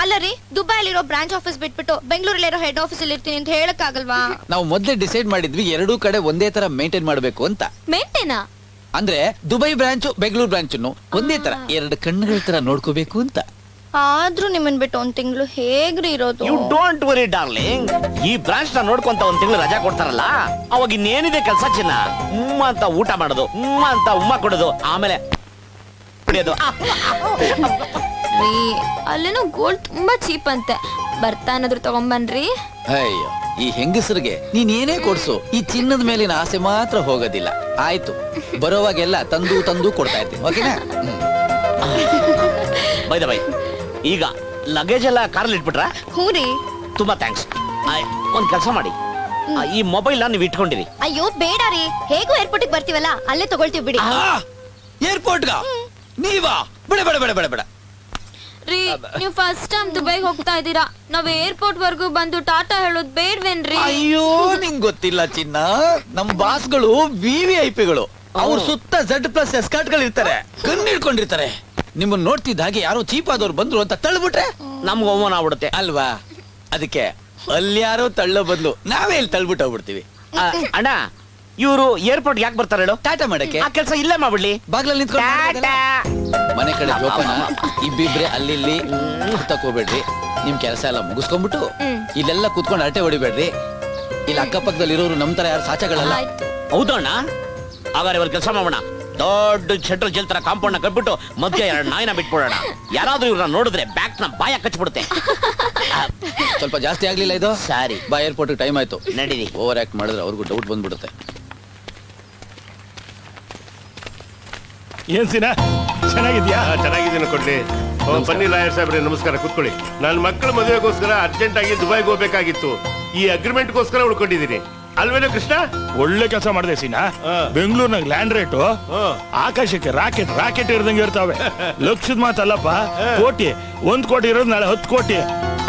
ಅಲ್ಲ ರೀ ದುಬೈಲಿರೋ branch office ಬಿಟ್ಬಿಟ್ಟು ಬೆಂಗಳೂರಲ್ಲಿರೋ ಹೆಡ್ ಆಫೀಸ್ ಅಲ್ಲಿ ಇರ್ತೀನಿ ಅಂತ ಹೇಳಕ್ಕಾಗಲ್ವಾ? ನಾವು ಮೊದ್ಲೇ ಡಿಸೈಡ್ ಮಾಡಿದ್ವಿ ಎರಡೂ ಕಡೆ ಒಂದೇ ತರ ಮೇಂಟೈನ್ ಮಾಡಬೇಕು ಅಂತ. ಮೇಂಟೇನಾ ಅಂದ್ರೆ ದುಬೈ ಬ್ರಾಂಚ್ ಬೆಂಗಳೂರು ಬ್ರಾಂಚನ್ನು ಒಂದೇ ತರ ಎರಡು ಕಣ್ಣುಗಳ ತರ ನೋಡ್ಕೋಬೇಕು ಅಂತ. ಆದ್ರೂ ನಿಮ್ಮನ್ ಬಿಟ್ಟು ಒಂದ್ ತಿಂಗಳು ಹೇಗ್ರಿ ಇರೋದು? ಯು ಡೋಂಟ್ ವರಿ ಡಾರ್ಲಿಂಗ್ ಈ ಬ್ರಾಂಚ್ನ ನೋಡ್ಕೊಂತ ಒಂದ್ ತಿಂಗಳು ರಜಾ ಕೊಡ್ತಾರಲ್ಲ ಅವಾಗ ಇನ್ನೇನಿದೆ ಕೆಲಸ ಚಿನ್ನ? ಉಮ್ಮ ಅಂತ ಊಟ ಮಾಡೋದು ಉಮ್ಮ ಅಂತ ಉಮ್ಮ ಕೊಡೋದು ಆಮೇಲೆ ಕುಡಿಯೋದು. ರೀ ಅಲ್ಲೇನೋ ಗೋಲ್ಡ್ ತುಂಬಾ ಚೀಪ್ ಅಂತೆ. ಬರ್ತಾ ಏನಾದ್ರು ತಗೊಂಬನ್ರಿ. ಅಯ್ಯೋ ಈ ಹೆಂಗಸರಿಗೆ ನೀನ್ ಏನೇ ಕೊಡ್ಸು ಈ ಚಿನ್ನದ ಮೇಲಿನ ಆಸೆ ಮಾತ್ರ ಹೋಗೋದಿಲ್ಲ. ಆಯ್ತು ಬರೋವಾಗೆಲ್ಲ ತಂದು ತಂದು ಕೊಡ್ತಾ ಇರ್ತೀನಿ ಓಕೆನಾ. ಬೈದ ಬೈ ಈಗ ಲಗೇಜ್ ಎಲ್ಲ ಕಾರಲ್ಲಿ ಇಟ್ಬಿಟ್ರ? ಹ್ಞೂ ರೀ. ತುಂಬಾ ಥ್ಯಾಂಕ್ಸ್ ಒಂದ್ ಕೆಲಸ ಮಾಡಿ. ಆ, ಈ ಮೊಬೈಲ್ ನೀವು ಇಟ್ಕೊಂಡಿರಿ. ಅಯ್ಯೋ ಬೇಡ ರೀ. ಹೇಗೂ ಏರ್ಪೋರ್ಟಿಗೆ ಬರ್ತೀವಲ್ಲ ಅಲ್ಲೇ ತಗೊಳ್ತೀವಿ ಬಿಡಿ. ಆ, ಏರ್ಪೋರ್ಟ್ಗ ನೀವಾ? ಬಿಡ ಬೇಡ ಬೇಡ ಬೇಡ ಬೇಡ. ರೀ ನೀವು ಫಸ್ಟ್ ಟೈಮ್ ದುಬೈಗೆ ಹೋಗ್ತಾ ಇದ್ದೀರಾ? ನಾವ್ ಏರ್ಪೋರ್ಟ್ ವರ್ಗೂ ಬಂದು ಟಾಟಾ ಹೇಳೋದು ಬೇಡ್ವೇನ್ರಿ? ಅಯ್ಯೋ ನಿಂಗ್ ಗೊತ್ತಿಲ್ಲ ಚಿನ್ನ. ನಮ್ ಬಾಸ್ಗಳು ವಿ ವಿ ಐ ಪಿಗಳು ಅವ್ರ ಸುತ್ತ ಝಡ್ ಪ್ಲಸ್ ಎಸ್ಕಾರ್ಟ್ಗಳು ಇರ್ತಾರೆ ಕಣ್ಣಿಡ್ಕೊಂಡಿರ್ತಾರೆ ನಿಮ್ಮನ್ನ ನೋಡ್ತಿದ್ದ ಹಾಗೆ ಯಾರೋ ಚೀಪ್ ಆದವ್ರು ಬಂದ್ರು ಅಂತ ತಳ್ಬಿಟ್ರೆ ನಮ್ಗೆ ಅವಮಾನ ಆಗ್ಬಿಡುತ್ತೆ. ಅಲ್ವಾ? ಅದಕ್ಕೆ ಅಲ್ಯಾರೋ ತಳ್ಳೋ ಬದಲು ನಾವೇ ಇಲ್ಲಿ ತಳ್ಬಿಟ್ಟು ಹೋಗ್ಬಿಡ್ತೀವಿ. ಆ, ಅಣ್ಣ ಇವರು ಏರ್ಪೋರ್ಟ್ ಯಾಕೆ ಬರ್ತಾರೆ ಹೇಳೋ? ಟಾಟಾ ಮಾಡಕ್ಕೆ. ಆ ಕೆಲಸ ಇಲ್ಲೇ ಮಾಡ್ಬಿಡ್ಲಿ. ಬಾಗ್ಲಲ್ಲಿ ನಿಂತ್ಕೊಂಡು ಟಾಟಾ. ಮನೆ ಕಡೆ ಜೋಪಾನ ಇಬ್ಬಿಬ್ರೆ ಅಲ್ಲಿ ಇಲ್ಲಿ ತಕೋಬೇಡ್ರಿ ಹೋಗ್ಬೇಡ್ರಿ. ನಿಮ್ ಕೆಲಸ ಎಲ್ಲ ಮುಗಿಸ್ಕೊಂಡ್ಬಿಟ್ಟು ಇಲ್ಲೆಲ್ಲ ಕುತ್ಕೊಂಡು ಅರಟೆ ಹೊಡಿಬೇಡ್ರಿ. ಇಲ್ಲಿ ಅಕ್ಕಪಕ್ಕದಲ್ಲಿ ಇರೋರು ನಮ್ ತರ ಯಾರು ಸಾಚಗಳಲ್ಲ. ಹೌದಣ್ಣ? ಹೌದು ಅಣ್ಣ ಹಾಗಾದ್ರೆ ಇವ್ರ ಕೆಲಸ ಮಾಡೋಣ. ದೊಡ್ಡ ಶೆಟ್ರ್ ಜೆಲ್ ತರ ಕಾಂಪೌಂಡ್ನ ಕಟ್ಬಿಟ್ಟು ಮಧ್ಯ ಎರಡು ನಾಯಿನ ಬಿಟ್ಬಿಡೋಣ. ಯಾರಾದ್ರೂ ಇವ್ರನ್ನ ನೋಡಿದ್ರೆ ಬ್ಯಾಕ್ನ ಬಾಯ ಕಚ್ಬಿಡುತ್ತೆ ಸ್ವಲ್ಪ ಜಾಸ್ತಿ ಆಗ್ಲಿಲ್ಲ ಇದು? ಸಾರಿ. ಬಾ ಏರ್ಪೋರ್ಟ್ ಟೈಮ್ ಆಯ್ತು. ನಡೀರಿ. ಓವರ್ ಆಕ್ಟ್ ಮಾಡಿದ್ರೆ ಅವ್ರಿಗೂ ಡೌಟ್ ಬಂದ್ಬಿಡುತ್ತೆ. ಏನ್ ಸಿನ? ಚೆನ್ನಾಗಿದ್ಯಾ? ಚೆನ್ನಾಗಿದ್ದೀನಿ ಕೊಡ್ಲಿ. ಓ, ಬನ್ನಿ ಲಾಯರ್ ಸಾಹೇಬ್ರೆ ನಮಸ್ಕಾರ ಕೂತ್ಕೊಳ್ಳಿ. ನನ್ನ ಮಕ್ಕಳ ಮದುವೆಗೋಸ್ಕರ ಅರ್ಜೆಂಟ್ ಆಗಿ ದುಬೈಗೆ ಹೋಗ್ಬೇಕಾಗಿತ್ತು. ಈ ಅಗ್ರಿಮೆಂಟ್ಗೋಸ್ಕರ ಉಳ್ಕೊಂಡಿದ್ದೀನಿ. ಅಲ್ವೇನೋ ಕೃಷ್ಣ? ಒಳ್ಳೆ ಕೆಲಸ ಮಾಡಿದೆ ಸೀನಾ. ಬೆಂಗಳೂರಿನಾಗ ಲ್ಯಾಂಡ್ ರೇಟು ಆಕಾಶಕ್ಕೆ ರಾಕೆಟ್ ರಾಕೆಟ್ ಇರ್ದಂಗೆ ಇರ್ತಾವೆ. ಲಕ್ಷದ ಮಾತಲ್ಲಪ್ಪ. ಕೋಟಿ ಒಂದ್ ಕೋಟಿ ಇರೋದು ನಾಳೆ ಹತ್ತು ಕೋಟಿ.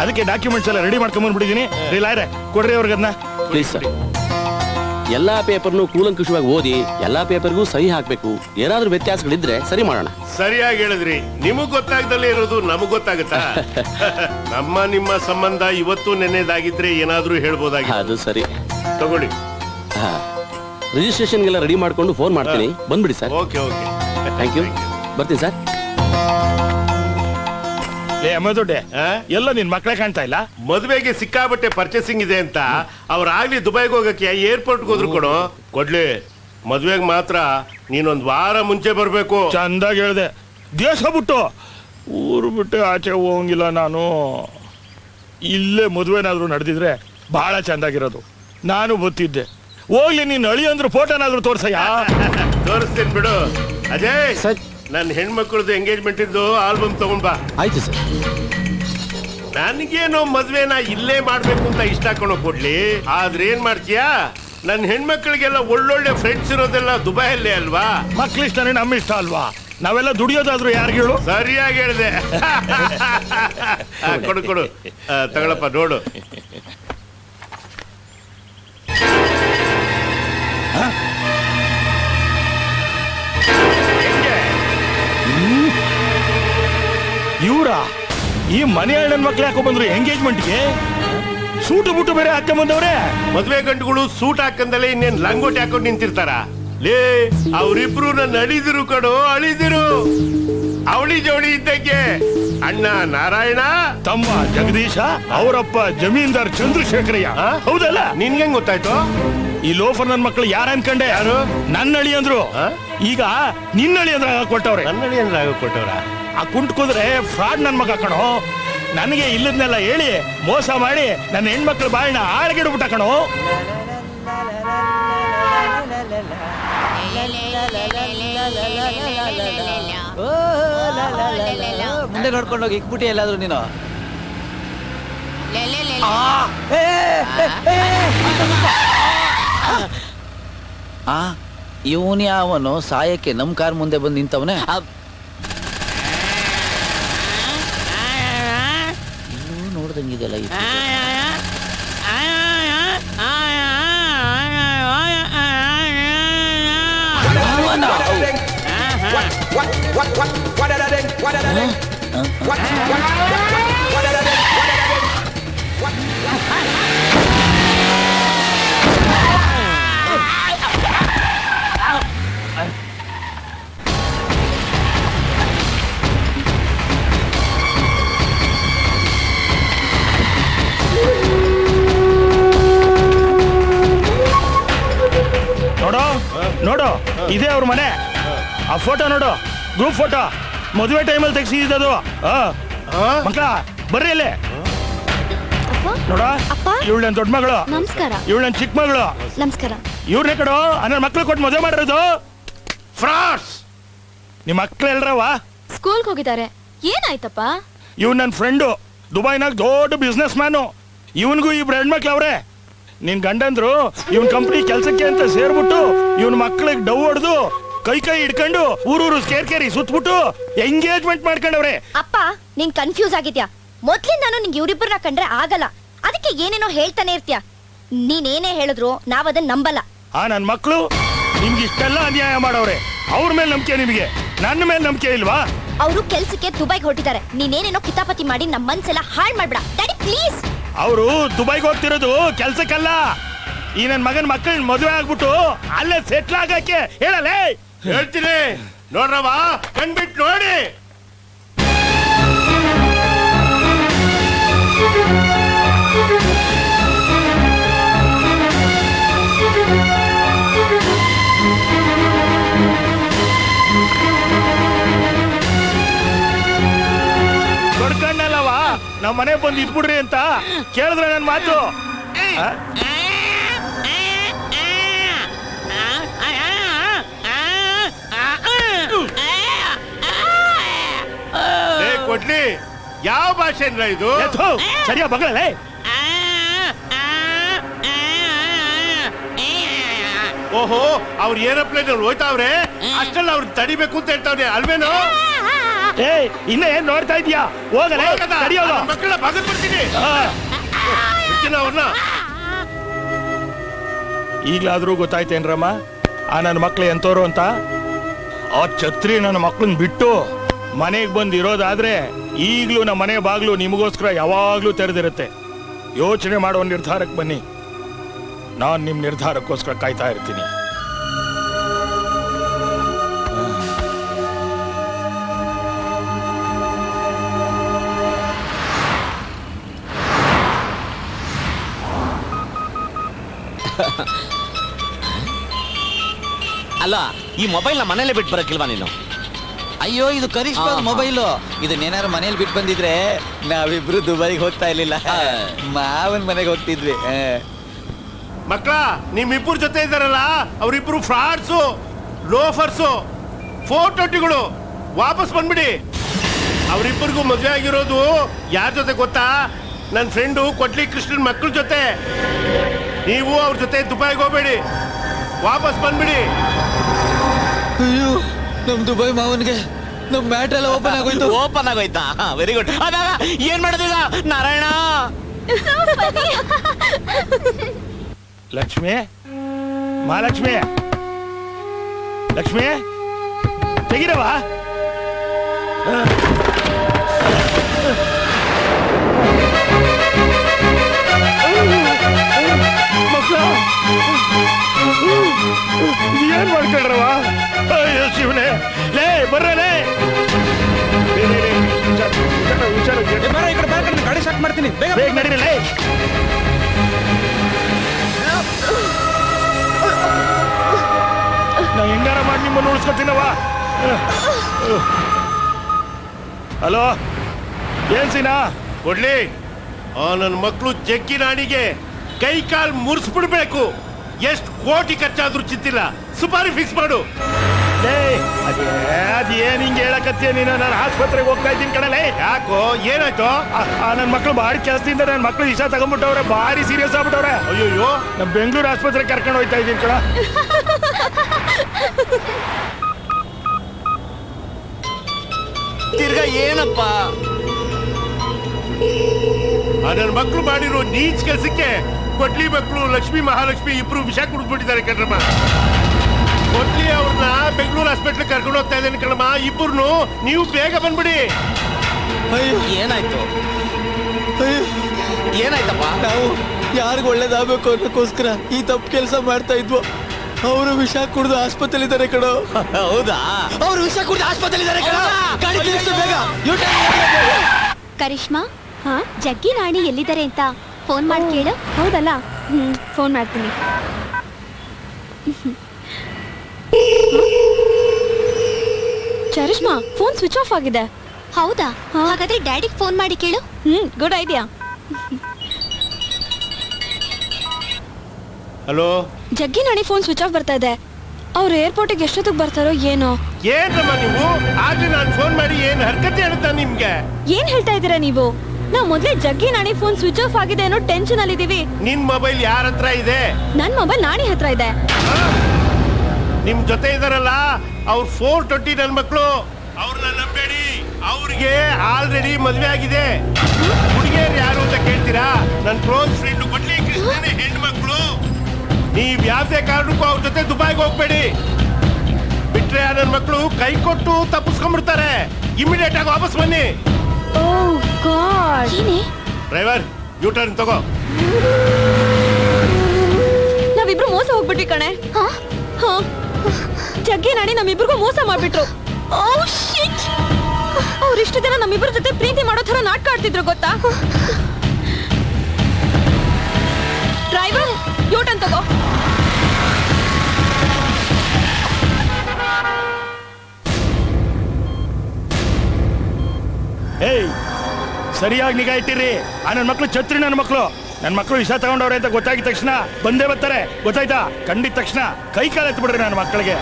ಅದಕ್ಕೆ ಡಾಕ್ಯುಮೆಂಟ್ಸ್ ಎಲ್ಲ ರೆಡಿ ಮಾಡ್ಕೊಂಡ್ ಬಂದ್ಬಿಟ್ಟಿದೀನಿ ರೀ ಲಾಯ್ರೆ ಕೊಡ್ರಿ ಅದನ್ನ ಪ್ಲೀಸ್ ಸರ್ ಎಲ್ಲಾ ಪೇಪರ್ನು ಕೂಲಂಕುಷವಾಗಿ ಓದಿ ಎಲ್ಲಾ ಪೇಪರ್ಗೂ ಸಹಿ ಹಾಕ್ಬೇಕು. ಏನಾದ್ರೂ ವ್ಯತ್ಯಾಸಗಳಿದ್ರೆ ಸರಿ ಮಾಡೋಣ. ಸರಿಯಾಗಿ ಹೇಳಿದ್ರಿ. ನಿಮಗ್ ಗೊತ್ತಾಗ್ದಲ್ಲೇ ಇರೋದು ನಮಗ್ ಗೊತ್ತಾಗುತ್ತಾ? ನಮ್ಮ ನಿಮ್ಮ ಸಂಬಂಧ ಇವತ್ತು ನೆನ್ನೆದಾಗಿದ್ರೆ ಏನಾದ್ರೂ ಹೇಳ್ಬೋದಾಗಿ ಅದು ಸರಿ. ತಗೊಳ್ಳಿ. ರಿಜಿಸ್ಟ್ರೇಷನ್ಗೆಲ್ಲ ರೆಡಿ ಮಾಡ್ಕೊಂಡು ಫೋನ್ ಮಾಡ್ತೀನಿ. ಬಂದ್ಬಿಡಿ sir. Okay okay. Thank you ಬರ್ತೀನಿ ಸರ್. ಲೇ ಎಲ್ಲ ನಿನ್ ಮಕ್ಕಳೇ ಕಾಣ್ತಾ ಇಲ್ಲ? ಮದುವೆಗೆ ಸಿಕ್ಕಾಬಟ್ಟೆ ಪರ್ಚೇಸಿಂಗ್ ಇದೆ ಅಂತ ಅವ್ರಾಗ್ಲಿ ದುಬೈಗೆ ಹೋಗಕ್ಕೆ ಏರ್ಪೋರ್ಟ್ ಹೋದ್ರು ಕೊಡು. ಕೊಡ್ಲಿ ಮದುವೆಗೆ ಮಾತ್ರ ನೀನೊಂದು ವಾರ ಮುಂಚೆ ಬರ್ಬೇಕು. ಚಂದಾಗಿ ಹೇಳ್ದೆ. ದೇಶ ಬಿಟ್ಟು ಊರು ಬಿಟ್ಟು ಆಚೆ ಹೋಗಂಗಿಲ್ಲ ನಾನು. ಇಲ್ಲೇ ಮದುವೆನಾದ್ರೂ ನಡೆದಿದ್ರೆ ಬಹಳ ಚಂದಾಗಿರೋದು. ನಾನು ಗೊತ್ತಿದ್ದೆ ಹೋಗ್ಲಿ ನೀನ್ ಅಳಿ ಅಂದ್ರೆ ಫೋಟೋನಾದ್ರೂ ತೋರ್ಸಯ್ಯ. ತೋರಿಸ್ತೀನಿ ಬಿಡು. ಅಜಯ್. ಸರ್. ನನ್ನ ಹೆಣ್ಮಕ್ಳದ್ದು ಎಂಗೇಜ್ಮೆಂಟ್ ಇದ್ದು ಆಲ್ಬಮ್ ತಗೊಂಡ್ ಬಾ. ಆಯ್ತು ಸರ್. ನನಗೇನೋ ಮದ್ವೆನ ಇಲ್ಲೇ ಮಾಡ್ಬೇಕು ಅಂತ ಇಷ್ಟ ಕಣೋ ಕೊಡ್ಲಿ. ಆದ್ರೆ ಏನ್ ಮಾಡ್ತೀಯಾ? ನನ್ನ ಹೆಣ್ಮಕ್ಳಿಗೆಲ್ಲ ಒಳ್ಳೊಳ್ಳೆ ಫ್ರೆಂಡ್ಸ್ ಇರೋದೆಲ್ಲ ದುಬೈಯಲ್ಲೇ ಅಲ್ವಾ? ಮಕ್ಳಿಷ್ಟನೇ ನಮ್ಮ ಇಷ್ಟ ಅಲ್ವಾ? ನಾವೆಲ್ಲ ದುಡಿಯೋದಾದ್ರೂ ಯಾರಿಗೆ ಹೇಳು? ಸರಿಯಾಗಿ ಹೇಳಿದೆ. ಆ, ಕೊಡು ಕೊಡು. ಆ, ತಗೊಳಪ್ಪ ನೋಡು. ಇವ್ರ? ಈ ಮನೆ ಹೆಣ್ಣನ್ ಮಕ್ಳು ಯಾಕೋ ಬಂದ್ರು? ಎಂಗೇಜ್ಮೆಂಟ್ಗೆ? ಸೂಟು ಬುಟ್ಟು ಬೇರೆ ಹಾಕ ಬಂದವ್ರೆ? ಮದ್ವೆ ಗಂಟುಗಳು ಸೂಟ್ ಹಾಕಂದಲೇ ಇನ್ನೇನ್ ಲಂಗೋಟಿ ಹಾಕೊಂಡು ನಿಂತಿರ್ತಾರ? ಲೇ ಅವರಿಬ್ರು ನನ್ನ ಅಳಿದಿರು ಕಡು ಅಳಿದಿರು. ಅವಳಿ ಜವಳಿ ಇದ್ದಕ್ಕೆ. ಅಣ್ಣ ನಾರಾಯಣ? ತಮ್ಮ ಜಗದೀಶ ಅವರಪ್ಪ ಜಮೀನ್ದಾರ್ ಚಂದ್ರಶೇಖರಯ್ಯ. ಆ? ಹೌದಲ್ಲ? ನಿನ್ಗೆ ಗೊತ್ತಾಯ್ತು? ಈ ಲೋಫರ್ ನನ್ ಮಕ್ಳು ಯಾರ ಅನ್ಕಂಡೆ ಯಾರು? ನನ್ನ ಅಳಿ ಅಂದ್ರು. ಆ? ಈಗ ನಿನ್ನ ಅಳಿ ಅಂದ್ರ ಕೊಟ್ಟವ್ರೆ. ಅಳಿ ಅಂದ್ರೆ ಕೊಟ್ಟವ್ರ? ಆ ಕುಂಟ್ ಕುದ್ರೆ ಫ್ರಾಡ್ ನನ್ ಮಗ ಕಣೋ. ನನಗೆ ಇಲ್ಲದ್ನೆಲ್ಲ ಹೇಳಿ ಮೋಸ ಮಾಡಿ ನನ್ನ ಹೆಣ್ಮಕ್ಳು ಬಾಯಿನ ಆಳ್ಗಿಡ್ಬಿಟ್ಟ ಕಣೋ. ಮುಂದೆ ನೋಡ್ಕೊಂಡು ಹೋಗಿ ಇಕ್ಬಿಟ್ಟಿ ಎಲ್ಲಾದ್ರೂ ನೀನು. ಆ, ಅವನು ಏ, ಏ, ಆ ಇವನ್ ಯಾವನು ಸಾಯಕ್ಕೆ ನಮ್ ಕಾರ್ ಮುಂದೆ ಬಂದು ನಿಂತವನೇ? ತೆಂಗಿದೆ ಈ What? ಅವನ? ಇದೇ ಅವ್ರ ಮನೆ. ಆ ಫೋಟೋ ನೋಡು ಗ್ರೂಪ್ ಫೋಟೋ ಮದುವೆ ಟೈಮಲ್ಲಿ ತೆಗ್ಸಿದ್ದದು. ಮಕ್ಕಳ ಬರ್ರಿ ಇಲ್ಲಿ. ಅಪ್ಪ ನೋಡ ಅಪ್ಪ? ಇವಳು ನನ್ನ ದೊಡ್ಡ ಮಗಳು. ನಮಸ್ಕಾರ. ಇವಳು ನನ್ನ ಚಿಕ್ಕ ಮಗಳು. ನಮಸ್ಕಾರ. ಇವ್ರನ್ನೇ ಕಡು ನನ್ನ ಮಕ್ಳು ಕೊಟ್ಟು ಮದುವೆ ಮಾಡಿರೋದು. ಫ್ರಾಡ್ಸ್. ನಿಮ್ಮ ಮಕ್ಳು ಎಲ್ರವ ಸ್ಕೂಲ್ಗೆ ಹೋಗಿದ್ದಾರೆ. ಏನಾಯ್ತಪ್ಪ? ಇವ್ ನನ್ನ ಫ್ರೆಂಡು ದುಬೈನಾಗ ದೊಡ್ಡ ಬಿಸ್ನೆಸ್ ಮ್ಯಾನು ಇವನ್ಗೂ ಇಬ್ರು ಹೆಣ್ಮಕ್ಳು ಅವ್ರೆ. ನಿನ್ ಗಂಡಂದ್ರು ಇವನ್ ಕಂಪ್ನಿ ಕೆಲ್ಸಕ್ಕೆ ಅಂತ ಸೇರ್ಬಿಟ್ಟು ಇವನ್ ಮಕ್ಳಿಗೆ ಡವ್ ಹೊಡೆದು ಕೈ ಕೈ ಹಿಡ್ಕೊಂಡು ಊರೂರು ಸ್ಕೇರ್ ಕೇರಿ ಸುತ್ಬಿಟ್ಟು ಎಂಗೇಜ್ಮೆಂಟ್ ಮಾಡ್ಕೊಂಡವ್ರೆ. ಅಪ್ಪ ನೀನ್ ಕನ್ಫ್ಯೂಸ್ ಆಗಿದ್ಯಾ? ಮೊದ್ಲಿಂದ ನಾನು ನಿಂಗೆ ಇವ್ರಿಬ್ಬರನ್ನ ಕಂಡ್ರೆ ಆಗಲ್ಲ. ಅದಕ್ಕೆ ಏನೇನೋ ಹೇಳ್ತಾನೆ ಇರ್ತೀಯ? ನೀನೇನೇ ಹೇಳಿದ್ರು ನಾವ್ ಅದನ್ನ ನಂಬಲ್ಲ. ಆ ನನ್ ಮಕ್ಳು ನಿಮ್ಗೆ ಇಷ್ಟೆಲ್ಲ ಅನ್ಯಾಯ ಮಾಡವ್ರೆ. ಅವ್ರ ಮೇಲೆ ನಂಬಿಕೆ ನಿಮಗೆ. ನನ್ನ ಮೇಲೆ ನಂಬಿಕೆ ಇಲ್ವಾ? ಅವರು ಕೆಲ್ಸಕ್ಕೆ ದುಬೈಗೆ ಹೊರಟಿದ್ದಾರೆ. ನೀನೇನೇನೋ ಕಿತಾಪತಿ ಮಾಡಿ ನಮ್ಮ ಮನ್ಸೆಲ್ಲ ಹಾಳ್ ಮಾಡ್ಬೇಡ. ಡ್ಯಾಡಿ ಪ್ಲೀಸ್ ಅವರು ದುಬೈಗೆ ಹೋಗ್ತಿರೋದು ಕೆಲ್ಸಕ್ಕಲ್ಲ. ಈ ನನ್ ಮಗನ್ ಮಕ್ಕಳನ್ನ ಮದುವೆ ಆಗ್ಬಿಟ್ಟು ಅಲ್ಲೇ ಸೆಟ್ಲ್ ಆಗಕ್ಕೆ ಹೇಳಲೇ? ಹೇಳ್ತೀನಿ. ನೋಡ್ರವಾ ಕಣ್ಬಿಟ್ಟು ನೋಡಿ. ನಮ್ಮ ಮನೆ ಬಂದು ಇದ್ಬಿಡ್ರಿ ಅಂತ ಕೇಳಿದ್ರೆ ನನ್ನ ಮಾತು? ಏ ಕೊಡ್ಲಿ ಯಾವ ಭಾಷೆ ಅಂದ್ರೆ ಇದು? ಸರಿಯಾ ಬಗಳೇ ಓಹೋ ಅವ್ರ ಏರೋಪ್ಲೇನ್ ಅಲ್ಲಿ ಹೋಯ್ತಾವ್ರೆ? ಅಷ್ಟೆಲ್ಲ ಅವ್ರು ತಡಿಬೇಕು ಅಂತ ಹೇಳ್ತಾವ್ರೆ ಅಲ್ವೇನೋ? ಏ ಇನ್ನ ಏನ್ ನೋಡ್ತಾ ಇದೀಯಾ ಹೋಗಲ್ಲ ಮಕ್ಕಳ ಅವ್ರನ್ನ? ಈಗ್ಲಾದ್ರೂ ಗೊತ್ತಾಯ್ತೇನ್ರಮ್ಮ ಆ ನನ್ನ ಮಕ್ಳು ಎಂತವ್ರು ಅಂತ? ಆ ಛತ್ರಿ ನನ್ನ ಮಕ್ಳನ್ನ ಬಿಟ್ಟು ಮನೆಗೆ ಬಂದು ಇರೋದಾದ್ರೆ ಈಗ್ಲೂ ನಮ್ಮ ಮನೆ ಬಾಗ್ಲು ನಿಮಗೋಸ್ಕರ ಯಾವಾಗ್ಲೂ ತೆರೆದಿರುತ್ತೆ. ಯೋಚನೆ ಮಾಡೋ ನಿರ್ಧಾರಕ್ಕೆ ಬನ್ನಿ. ನಾನು ನಿಮ್ಮ ನಿರ್ಧಾರಕ್ಕೋಸ್ಕರ ಕಾಯ್ತಾ ಇರ್ತೀನಿ. ಅಲ್ಲ ಈ ಮೊಬೈಲ್ನ ಮನೇಲೆ ಬಿಟ್ಟು ಬರಕ್ಕಿಲ್ವಾ ನೀನು? ಅಯ್ಯೋ ಇದು ಕರಿಷ್ಮಾ ಆ, ಮೊಬೈಲು. ಇದನ್ನೇನಾದ್ರು ಮನೇಲಿ ಬಿಟ್ಟು ಬಂದಿದ್ರೆ ನಾವಿಬ್ರು ದುಬೈಗೆ ಹೋಗ್ತಾ ಇರ್ಲಿಲ್ಲ. ಮಾವನ್ ಮನೆಗೆ ಹೋಗ್ತಿದ್ವಿ. ಆ. ಮಕ್ಕಳ ನಿಮ್ಮಿಬ್ಬರ ಜೊತೆ ಇದ್ದಾರಲ್ಲ ಅವರಿಬ್ರು ಫ್ರಾಡ್ಸು ಲೋಫರ್ಸು ಫೋಟೋಟಿಗಳು ವಾಪಸ್ ಬಂದ್ಬಿಡಿ. ಅವರಿಬ್ಬರಿಗೂ ಮದುವೆ ಆಗಿರೋದು ಯಾರ ಜೊತೆ ಗೊತ್ತಾ? ನನ್ನ ಫ್ರೆಂಡು ಕೊಟ್ಲಿ ಕೃಷ್ಣನ್ ಮಕ್ಕಳ ಜೊತೆ. ನೀವು ಅವ್ರ ಜೊತೆ ದುಬೈಗೆ ಹೋಗ್ಬೇಡಿ. ವಾಪಸ್ ಬಂದ್ಬಿಡಿ. ಅಯ್ಯೋ ನಮ್ ದುಬೈ ಮಾವನ್ಗೆ ನಮ್ ಮ್ಯಾಟ್ರ್ ಎಲ್ಲ ಓಪನ್ ಆಗೋಯ್ತು. ಓಪನ್ ಆಗೋಯ್ತಾ? ವೆರಿ ಗುಡ್ ಅದಾಗ ಏನ್ ಮಾಡೋದೀಗ ನಾರಾಯಣ? ಲಕ್ಷ್ಮಿ? ಮಹಾಲಕ್ಷ್ಮಿ? ಲಕ್ಷ್ಮಿ? ತೆಗಿರವ ಏನ್ ಮಾಡ್ಕೊಂಡ್ರವ ಅಯ್ಯೋ ಶಿವನೇ. ಲೇ ಬರ್ರಲೇ ಲೇ, ಲೇ, ಹುಷಾರ್, ಹುಷಾರ್, ಹುಷಾರ್, ಗಾಡಿ ಸ್ಟಾರ್ಟ್ ಮಾಡ್ತೀನಿ. ಬೇಗ ಬೇಗ ನಡೀರಲೇ ನಾ ಹೆಂಗಾರ ಮಾಡಿ ನಿಮ್ಮನ್ನು ಉಳಿಸ್ಕೊತೀನವ ಹಲೋ? ಏನ್ ಸೀನಾ? ಕೊಡ್ಲಿ ಆ ನನ್ನ ಮಕ್ಕಳು ಜಗ್ಗಿ ನಾಣಿಗೆ. ಕೈ ಕಾಲ್ ಮುರಿಸ್ಬಿಡ್ಬೇಕು. ಎಷ್ಟು ಕೋಟಿ ಖರ್ಚಾದ್ರೂ ಚಿತ್ತಿಲ್ಲ ಸುಪಾರಿ ಫಿಕ್ಸ್ ಮಾಡು. ಅದೇನ್ ಹಿಂಗೆ ಹೇಳಕತ್ತೀಯ ನೀನು? ನಾನು ಆಸ್ಪತ್ರೆಗೆ ಹೋಗ್ತಾ ಇದ್ದೀನಿ ಕಣಲೇ. ಯಾಕೋ ಏನಾಯ್ತು? ನನ್ನ ಮಕ್ಳು ಭಾರಿ ಕೆಲಸದಿಂದ ನನ್ನ ಮಕ್ಳು ಇಷ್ಟ ತಗೊಂಡ್ಬಿಟ್ಟವ್ರೆ ಭಾರಿ ಸೀರಿಯಸ್ ಆಗ್ಬಿಟ್ಟವ್ರೆ. ಅಯ್ಯೋ ನಮ್ಮ ಬೆಂಗಳೂರು ಆಸ್ಪತ್ರೆಗೆ ಕರ್ಕೊಂಡು ಹೋಗ್ತಾ ಇದ್ದೀನಿ ಕಣ. ತಿರ್ಗಾ ಏನಪ್ಪ? ಆ ನನ್ನ ಮಕ್ಕಳು ಮಾಡಿರೋ ನೀಚ್ ಕೆಲ್ಸಕ್ಕೆ ಕೊಟ್ಲಿ ಮಕ್ಕಳು ಲಕ್ಷ್ಮಿ ಮಹಾಲಕ್ಷ್ಮಿ ಇಬ್ರು ವಿಷ ಕುಡಿದ್ಬಿಟ್ಟಿದ್ದಾರೆ ಕಣ್ರಮ್ಮ ಕೊಟ್ಲಿ ಅವ್ರನ್ನ ಬೆಂಗಳೂರು ಹಾಸ್ಪಿಟ್ಲ್ ಕರ್ಕೊಂಡು ಹೋಗ್ತಾ ಇದ್ದೇನೆ ಕಣಮ್ಮ. ಇಬ್ಬರು ನೀವು ಬೇಗ ಬಂದ್ಬಿಡಿ. ಅಯ್ಯೋ. ಏನಾಯ್ತು? ಅಯ್ಯೋ. ಏನಾಯ್ತಪ್ಪ? ನಾವು ಯಾರಿಗ ಒಳ್ಳೇದಾಗಬೇಕು ಅನ್ನೋಕ್ಕೋಸ್ಕರ ಈ ತಪ್ಪು ಕೆಲಸ ಮಾಡ್ತಾ ಇದ್ವು. ಅವರು ವಿಷ ಕುಡಿದು ಆಸ್ಪತ್ರೆ ಇದ್ದಾರೆ ಕಣೋ. ಹೌದಾ? ಅವ್ರು ವಿಷ ಕುಡಿದು ಆಸ್ಪತ್ರೆ ಇದ್ದಾರೆ ಕಣೋ. ಗಾಡಿ ತಿರ್ಗಿಸು ಬೇಗ. ಮಾಡಿ. ಕರಿಷ್ಮಾ ಹಾ ಜಗ್ಗಿ ರಾಣಿ ಎಲ್ಲಿದ್ದಾರೆ ಅಂತ? ಫೋನ್ ಮಾಡಿ ಕೇಳು. ಹೌದಲ್ಲ? ಹ್ಮ್ ಫೋನ್ ಮಾಡ್ತೀನಿ. ಚರಿಷ್ಮಾ ಫೋನ್ ಸ್ವಿಚ್ ಆಫ್ ಆಗಿದೆ. ಹೌದಾ? ಹಾಗಾದ್ರೆ ಡ್ಯಾಡಿಗೆ ಫೋನ್ ಮಾಡಿ ಕೇಳು. Hmm good idea. Hello? Jaggi ನೋಡಿ ಫೋನ್ ಸ್ವಿಚ್ ಆಫ್ ಬರ್ತಾ ಇದೆ. ಅವ್ರು ಏರ್ಪೋರ್ಟಿಗೆ ಎಷ್ಟೊತ್ತಿಗೆ ಬರ್ತಾರೋ ಏನೋ. ಏನಮ್ಮ ನೀವು? ಆದ್ರೆ ನಾನು ಫೋನ್ ಮಾಡಿ ಏನ್ ಹರ್ಕತೆ ಹೇಳ್ತಾ ನಿಮ್ಗೆ? ಏನ್ ಹೇಳ್ತಾ ಇದ್ದೀರಾ ನೀವು? ನಾವ್ ಮೊದ್ಲೇ ಜಗ್ಗಿ ನಾಣಿ ಫೋನ್ ಸ್ವಿಚ್ ಆಫ್ ಆಗಿದೆ ಅನ್ನೋ ಟೆನ್ಷನ್ ಅಲ್ಲಿ ಇದೀವಿ. ನಿನ್ ಮೊಬೈಲ್ ಯಾರ ಹತ್ರ ಇದೆ? ನನ್ ಮೊಬೈಲ್ ನಾಣಿ ಹತ್ರ ಇದೆ? ನಿಮ್ ಜೊತೆ ಇದಾರಲ್ಲ ಅವ್ರ ಫೋರ್ ಟ್ವೆಂಟಿ ನನ್ ಮಕ್ಕಳು ಅವ್ರನ್ನ ನಂಬೇಡಿ. ಅವ್ರಿಗೆ ಆಲ್ರೆಡಿ ಮದ್ವೆ ಆಗಿದೆ. ಹುಡುಗಿಯರು ಯಾರು ಅಂತ ಕೇಳ್ತೀರಾ? ನನ್ ಕ್ಲೋಸ್ ಫ್ರೆಂಡ್ ಬಡ್ಲಿ ಕೃಷ್ಣನ ಹೆಣ್ಮಕ್ಳು. ನೀವ್ ಯಾವ್ದೇ ಕಾರಣಕ್ಕೂ ಅವ್ರ ಜೊತೆ ದುಬಾಯ್ಗೆ ಹೋಗ್ಬೇಡಿ. ಬಿಟ್ರೆ ನನ್ನ ಮಕ್ಕಳು ಕೈ ಕೊಟ್ಟು ತಪ್ಪಿಸ್ಕೊಂಡ್ಬಿಡ್ತಾರೆ. ಇಮಿಡಿಯೇಟ್ ಆಗಿ ವಾಪಸ್ ಬನ್ನಿ. ಓ ಗಾಡ್ ಏನೇ? ಡ್ರೈವರ್ ಯೂ ಟರ್ನ್ ತಗೋ. ನಾವಿಬ್ರು ಮೋಸ ಹೋಗ್ಬಿಟ್ವಿ ಕಣೆ. ಹಾ? ಜಗ್ಗಿ ನಾಣಿ ನಮ್ಮಿಬ್ರಿಗೂ ಮೋಸ ಮಾಡ್ಬಿಟ್ರು. ಅವ್ರಿಷ್ಟು ದಿನ ನಮ್ಮಿಬ್ರ ಜೊತೆ ಪ್ರೀತಿ ಮಾಡೋ ಥರ ನಾಟಕ ಆಡ್ತಿದ್ರು ಗೊತ್ತಾ? ಡ್ರೈವರ್ ಯೂಟನ್ ತಗೋ. ಏಯ್ ಸರಿಯಾಗಿ ನಿಗಾ ಇಟ್ಟಿರಿ. ಆ ನನ್ನ ಮಕ್ಳು ಛತ್ರಿ ನನ್ನ ಮಕ್ಳು. ನನ್ನ ಮಕ್ಳು ವಿಷ ತಗೊಂಡವ್ರೆ ಅಂತ ಗೊತ್ತಾಗಿದ ತಕ್ಷಣ ಬಂದೇ ಬರ್ತಾರೆ. ಗೊತ್ತಾಯ್ತಾ? ಕಂಡಿದ ತಕ್ಷಣ ಕೈ ಕಾಲು ಎತ್ತು ಬಿಡ್ರಿ ನನ್ನ ಮಕ್ಕಳಿಗೆ.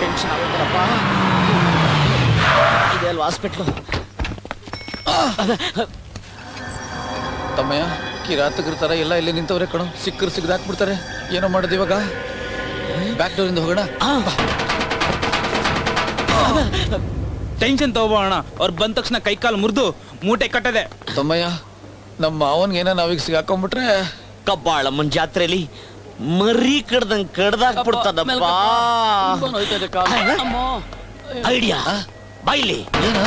ಟೆನ್ಷನ್ ಆಗುತ್ತಲ್ಲಪ್ಪ ಇದೆ ಅಲ್ವಾ ಹಾಸ್ಪಿಟ್ಲು ತಮ್ಮಯ್ಯ ಕಿರಾತಕರ ತರ ಎಲ್ಲ ಇಲ್ಲಿ ನಿಂತವ್ರೆ ಕಣ. ಸಿಕ್ಕರು ಸಿಗದ ಹಾಕ್ಬಿಡ್ತಾರೆ. ಏನೋ ಮಾಡೋದು ಇವಾಗ? ಬ್ಯಾಕ್ ಡೋರ್ ಇಂದ ಹೋಗೋಣ. ಟೆನ್ಷನ್ ತಗೋಬೋಣ ಅವ್ರು ಬಂದ ತಕ್ಷಣ ಕೈ ಕಾಲು ಮುರಿದು ಮೂಟೆ ಕಟ್ಟದೆ. ತಮ್ಮಯ್ಯ ನಮ್ಮ ಮಾವನ್ಗೆ ಏನೋ ನಾವೀಗ ಸಿಗಾಕೊಂಡ್ಬಿಟ್ರೆ ಕಬ್ಬಾಳಮ್ಮನ್ ಜಾತ್ರೆಯಲ್ಲಿ ಮರಿ ಕಡ್ದಂಗ್ ಕಡ್ದಾಕ್ಬಿಡ್ತದಪ್ಪ ಐಡಿಯಾ? ಬಾಯ್ಲಿ ಏನು?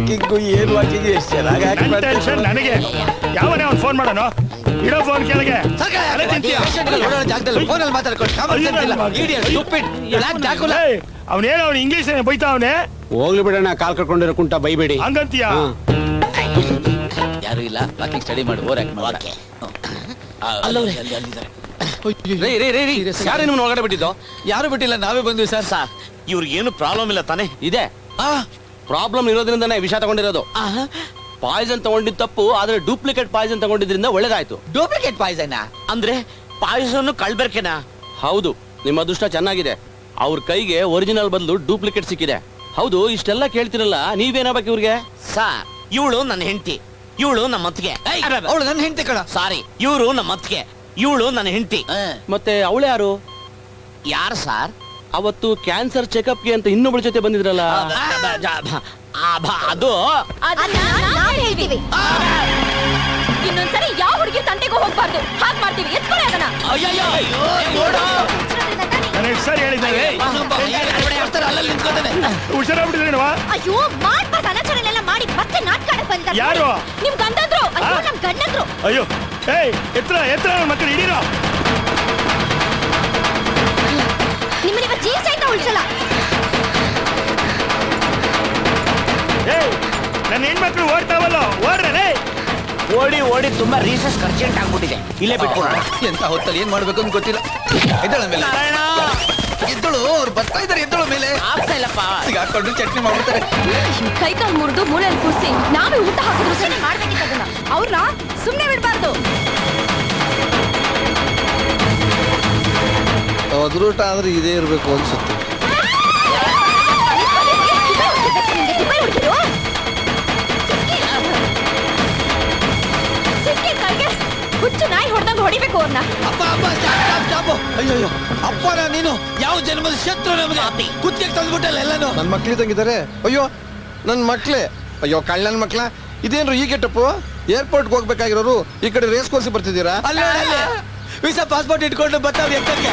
ವಾಕಿಂಗು ಏನು ವಾಕಿಂಗ್ ಎಷ್ಟು ಚೆನ್ನಾಗಿ ನನ್ನ ಟೆನ್ಷನ್ ನನಗೆ. ಯಾವನೇ ಅವ್ನು ಫೋನ್ ಮಾಡೋಣ ಇಡೋ ಫೋನ್ ಕೆಳಗೆ. ಅಲ್ಲೇ ತಿಂತೀಯ? ಜಾಗದಲ್ಲಿ ಫೋನಲ್ಲಿ ಮಾತಾಡ್ಕೊಂಡು. ಏಯ್, ಅವ್ನೇನೋ ಅವ್ನು ಇಂಗ್ಲೀಷ್ ಬೈತಾ ಅವನೇ? ಹೋಗ್ಲಿ ಬಿಡೋಣ ಕಾಲ್ ಕರ್ಕೊಂಡಿರೋ ಕುಂಟ ಬೈಬೇಡಿ. ಹಂಗಂತೀಯ? ಹಾ. ಯಾರು ಇಲ್ಲ ವಾಕಿಂಗ್ ಸ್ಟಡಿ ಮಾಡಿ ಓರ್ ಆಕ್ಟ್. ರೇ ರೇ ರೇ ಯಾರೇ ನಿಮ್ಮನ್ನ ಒಳಗಡೆ ಬಿಟ್ಟಿದ್ದು? ಯಾರು ಬಿಟ್ಟಿಲ್ಲ ನಾವೇ ಬಂದ್ವಿ ಸರ್. ಸರ್ ಇವ್ರಿಗೇನು ಪ್ರಾಬ್ಲಮ್ ಇಲ್ಲ ತಾನೆ? ಇದೆ. ಆ ಪ್ರಾಬ್ಲಮ್ ಇರೋದ್ರಿಂದನೇ ವಿಷ ತಗೊಂಡಿರೋದು. ಪಾಯ್ಸನ್ ತಗೊಂಡಿದ್ ತಪ್ಪು ಆದ್ರೆ ಡೂಪ್ಲಿಕೇಟ್ ಪಾಯ್ಸನ್ ತಗೊಂಡಿದ್ರಿಂದ ಒಳ್ಳೇದಾಯ್ತು. Duplicate poison? ಅಂದ್ರೆ ಪಾಯ್ಸನ್ ಕಳ್ಬೆರ್ಕೆನಾ? ಹೌದು ನಿಮ್ಮ ಅದೃಷ್ಟ ಚೆನ್ನಾಗಿದೆ. ಅವ್ರ ಕೈಗೆ ಒರಿಜಿನಲ್ ಬದಲು ಡೂಪ್ಲಿಕೇಟ್ ಸಿಕ್ಕಿದೆ. ಹೌದು ಇಷ್ಟೆಲ್ಲ ಕೇಳ್ತಿರಲ್ಲ ನೀವೇನಾಗಬೇಕು ಇವ್ರಿಗೆ? ಸಾರ್ ಇವಳು ನನ್ನ ಹೆಂಡತಿ. ಇವಳು ನಮ್ಮ ಅತ್ತಿಗೆ ಅವಳು ನನ್ನ ಹೆಂಡತಿ ಕಣ. ಸಾರಿ. ಇವರು ನಮ್ಮ ಅತ್ತಿಗೆ ಇವಳು ನನ್ನ ಹೆಂಡತಿ. ಮತ್ತೆ ಅವಳು ಯಾರು? ಯಾರು ಸರ್? ಅವತ್ತು ಕ್ಯಾನ್ಸರ್ ಚೆಕಪ್ಗೆ ಅಂತ ಇನ್ನೊಬ್ಳ ಜೊತೆ ಬಂದಿದ್ರಲ್ಲ? ಅದು ಅದನ್ನ ನಾವ್ ಹೇಳ್ತೀವಿ. ಇನ್ನೊಂದ್ಸರಿ ಯಾವ ಹುಡುಗಿ ತಂಟೆಗೂ ಹೋಗ್ಬಾರ್ದು. ಹಾಗೆ ಮಾಡ್ತೀವಿ. ಎತ್ಕೊಳ್ಳಿ ಅದನ್ನ. ಸಾರಿ ಹುಷಾರಾಗ್ಬಿಟ್ಟಿದ್ದೇನವ ಅಯ್ಯೋ ಮಾಡ್ಬಾರ್ದು ಅನಾಚರಣೆಲ್ಲ ಮಾಡಿ ಮತ್ತೆ ನಾಟಕ ಆಡಕ್ ಬಂದ ಯಾರು? ನಿಮ್ ಗಂಡಂದ್ರು? ಅಯ್ಯೋ ಆ? ನಮ್ ಗಂಡಂದ್ರು. ಅಯ್ಯೋ ಏಯ್ ಎತ್ರ ಎತ್ರ ನನ್ನ ಮಕ್ಕಳು ಹಿಡೀರೋ ನಿಮ್ಮನ್ನ ಇವತ್ತು ಜೀವ ಸಹಿತ ಉಳಿಸಲ್ಲ. ನನ್ನ ಹೆಣ್ಮಕ್ಳು ಓಡ್ತಾವಲ್ಲ ಓಡ್ರೇ ಓಡಿ ಓಡಿ ತುಂಬಾ ರೀಸಸ್ ಅರ್ಜೆಂಟ್ ಆಗ್ಬಿಟ್ಟಿದೆ. ಇಲ್ಲೇ ಬಿಟ್ಕೊಡೋಣ ಎಂತ ಹೊತ್ತಲ್ಲಿ ಏನ್ ಮಾಡ್ಬೇಕು ಅಂತ ಗೊತ್ತಿಲ್ಲ. ಎದ್ದಳ ಮೇಲೆ. ಎದ್ದಳು ಅವ್ರು ಬರ್ತಾ ಇದಾರೆ ಎದ್ದಳ ಮೇಲೆ. ಆಗ್ತಾ ಇಲ್ಲಪ್ಪ ಈಗ ಹಾಕೊಂಡು ಚಟ್ನಿ ಮಾಡ್ಬಿಡ್ತಾರೆ. ಕೈ ಕಾಲು ಮುರಿದು ಮೂಳೆಯಲ್ಲಿ ಕೂರಿಸಿ ನಾವೇ ಊಟ ಹಾಕಿದ್ರು ಸರಿ ಮಾಡ್ಬೇಕಿತ್ತು ಅದನ್ನ. ಅವ್ರನ್ನ ಸುಮ್ಮನೆ ಬಿಡ್ಬಾರ್ದು. ಅದೃಟ ಆದ್ರೆ ಇದೇ ಇರಬೇಕು ಅನ್ಸುತ್ತೆ. ಹುಚ್ಚು ನಾಯಿ ಹೊಡೆದಂಗ್ ಹೊಡಿಬೇಕು ಅವ್ರನ್ನ ಅಪ್ಪ ಅಪ್ಪ ಸ್ಟಾಪ್ ಸ್ಟಾಪ್ ಸ್ಟಾಪ್ ಅಯ್ಯೋ ಅಯ್ಯೋ ಅಪ್ಪನ ನೀನು ಯಾವ ಜನ್ಮದ ಶತ್ರು ನಮಗೆ? ಕುತ್ತಿಗೆ ತಂದ್ಬಿಟ್ಟಲ್ಲ ಎಲ್ಲಾನು? ನನ್ನ ಮಕ್ಳಿದಂಗಿದ್ದಾರೆ ಅಯ್ಯೋ ನನ್ನ ಮಕ್ಳೇ. ಅಯ್ಯೋ ಕಳ್ಳನ ಮಕ್ಳ. ಇದೇನ್ರು ಈ ಗೆಟಪ್ಪು ಏರ್ಪೋರ್ಟ್ಗೆ ಹೋಗ್ಬೇಕಾಗಿರೋರು ಈ ಕಡೆ ರೇಸ್ ಕೋರ್ಸಿ ಬರ್ತಿದ್ದೀರಾ? ಅಲ್ಲಿ. ವೀಸಾ ಪಾಸ್ಪೋರ್ಟ್ ಇಟ್ಕೊಂಡು ಬರ್ತಾವೆ ಎಕ್ಕಕ್ಕೆ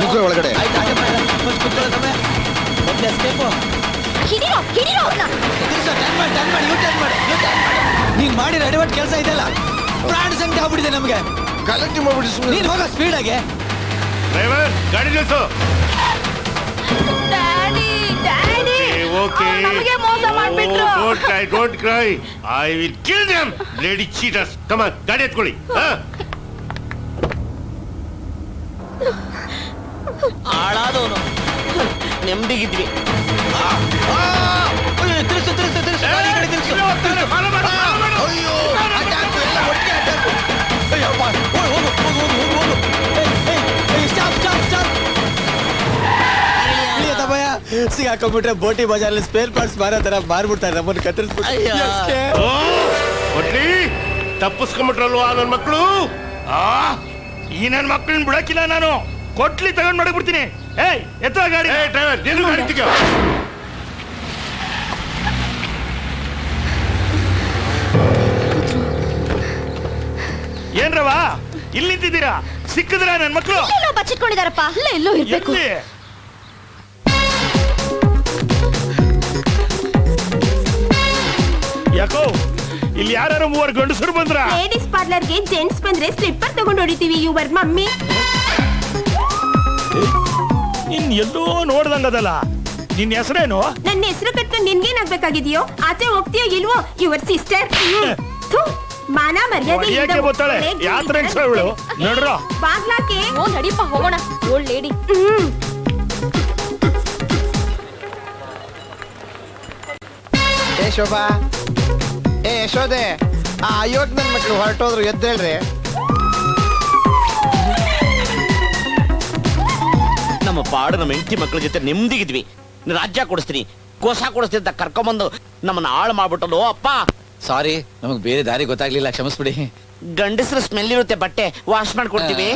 ನುಗ್ಗು ಒಳಗಡೆ. ಆಯ್ತು ಹಾಗೆ ಮಾಡು. first ಮಾಡಿ ಸಮಯ. ಮೊದ್ಲು escape. ಹಿಡಿರೋ ಹಿಡಿರೋ ಅವ್ರನ್ನ. ತಿರ್ಸು, turn ಮಾಡು, turn ಮಾಡು, you turn ಮಾಡು, you turn ಮಾಡು. ನೀನ್ ಮಾಡಿರೋ ಅಡವಟ್ ಕೆಲಸ ಇದೆಲ್ಲ ಪ್ರಾಣ ಸಂಕಟ ಆಗ್ಬಿಟ್ಟಿದೆ ನಮ್ಗೆ. ಗಲಾಟೆ ಮಾಡ್ಬಿಡಿ ನೀನ್ ಸುಮ್ಮನೆ ಹೋಗೋ ಸ್ಪೀಡ್ ಆಗಿ. ಡ್ರೈವರ್ ಗಾಡಿ ನಿಲ್ಸು. ಡ್ಯಾಡಿ ಡ್ಯಾಡಿ ಓಕೆ ನಮಗೆ ಮೋಸ ಮಾಡ್ಬಿಟ್ರು. Don't cry don't cry I will kill them lady cheaters come on ಗಾಡಿ ಎತ್ಕೊಳ್ಳಿ. ಹಾ? ಹಾಳಾದವನು ನೆಮ್ಮದಿಗಿದ್ವಿ ತಿರ್ಸು ತಿರ್ಸು ತಿರ್ಸು ಗಾಡಿ ಈ ಕಡೆ ತಿರ್ಸು, ತಿರ್ಸು. ಅಯ್ಯೋ ಅಟ್ಯಾಕು ಎಲ್ಲ ಒಟ್ಟಿಗೆ ಅಟ್ಯಾಕು ಅಯ್ಯಪ್ಪ ಹೋಗು ಹೋಗು ಹೋಗು ಹೋಗು ಹೋಗು ಹೋಗು ಏಯ್, ಏಯ್, ಏಯ್, ಸ್ಟಾಪ್ ಸ್ಟಾಪ್ ಸ್ಟಾಪ್ ತಮ್ಮಯ್ಯ ಸಿಗಾಕೊಂಡ್ಬಿಟ್ರೆ ಬೋಟಿ ಬಜಾರ್ಲಿ ಸ್ಪೇರ್ ಪಾರ್ಟ್ಸ್ ಮಾರೋ ತರ ಮಾರ್ಬಿಡ್ತಾರೆ ನಮ್ಮನ್ನು ಕತ್ತರಿಸ್ಬಿಟ್ಟು ಅಯ್ಯ. ಎಷ್ಟೇ? ಓ ಒಟ್ಲಿ ತಪ್ಪಿಸ್ಕೊಂಬಿಟ್ರಲ್ವಾ ನನ್ನ ಮಕ್ಕಳು ಆ ಈ ನನ್ನ ಮಕ್ಕಳನ್ನ ಬಿಡಕ್ಕಿಲ್ಲ ನಾನು. ಕೊಟ್ಲಿ ತಗೊಂಡ್ ಮಡಗ್ಬಿಡ್ತೀನಿ. ಏಯ್ ಎತ್ತ ಗಾಡಿ ಏ ಡ್ರೈವರ್ ನಿನ್ನ ಗಾಡಿ ಏನ್ ಏನ್ರವ ಇಲ್ಲಿ ನಿಂತಿದ್ದೀರಾ? ಸಿಕ್ಕಿದ್ರ ನನ್ ಮಕ್ಕಳು ಎಲ್ಲೋ ಬಚ್ಚಿಟ್ಕೊಂಡಿದಾರಪ್ಪ. ಅಲ್ಲೇ ಎಲ್ಲೋ ಇರ್ಬೇಕು. ಎಲ್ಲಿ? ಯಾಕೋ ಇಲ್ಲಿ ಯಾರು ಮೂವರು ಗಂಡಸರು ಬಂದ್ರ? ಲೇಡೀಸ್ ಪಾರ್ಲರ್ಗೆ ಜೆಂಟ್ಸ್ ಬಂದ್ರೆ ಸ್ಲಿಪ್ಪರ್ ತಗೊಂಡ್ ಹೊಡಿತೀವಿ ಯುವರ್ ಮಮ್ಮಿ ನಿನ್ ಎಲ್ಲೋ ನೋಡ್ದಂಗದಲ್ಲ? ನಿನ್ ಹೆಸರೇನು? ನನ್ನ ಹೆಸರು ಕಟ್ಕೊಂಡು ನಿನ್ಗೇನಾಗ್ಬೇಕಾಗಿದೆಯೋ? ಆಚೆ ಹೋಗ್ತೀಯೋ ಇಲ್ವೋ? ಯುವರ್ ಸಿಸ್ಟರ್ ಮಾನ ಮರ್ಯಾದೆ ಹೊಡಿಯಕ್ಕೆ ಬರ್ತಾಳೆ ಯಾತ್ರ ಇವಳು? ನೋಡ್ರ. ಬಾಗ್ಲಾಕೆ. ಓ ನಡಿಪ ಹೋಗೋಣ. Old lady. ಹ್ಮ್. ಏ ಶೋಭಾ. ಏ ಯಶೋದೆ ಆ ಯೋಗ್ನನ್ ಮಕ್ಕಳು ಹೊರಟೋದ್ರು ಎದ್ದೇಳ್ರಿ. ನಮ್ಮ ಪಾಡು ನಮ್ಮ ಹೆಂಡತಿ ಮಕ್ಕಳ ಜೊತೆ ನೆಮ್ಮದಿಗಿದ್ವಿ. ರಾಜ್ಯ ಕೊಡಿಸ್ತೀನಿ ಕೋಸ ಕೊಡಿಸ್ತೀನಿ ಅಂತ ಕರ್ಕೊಂಬಂದು ನಮ್ಮನ್ನ ಹಾಳು ಓ ಅಪ್ಪ. ಸಾರಿ ನಮಗೆ ಬೇರೆ ದಾರಿ ಗೊತ್ತಾಗ್ಲಿಲ್ಲ ಕ್ಷಮಿಸ್ಬಿಡಿ. ಗಂಡಸ್ರ ಸ್ಮೆಲ್ ಇರುತ್ತೆ ಬಟ್ಟೆ ವಾಶ್ ಮಾಡ್ಕೊಡ್ತೀವಿ.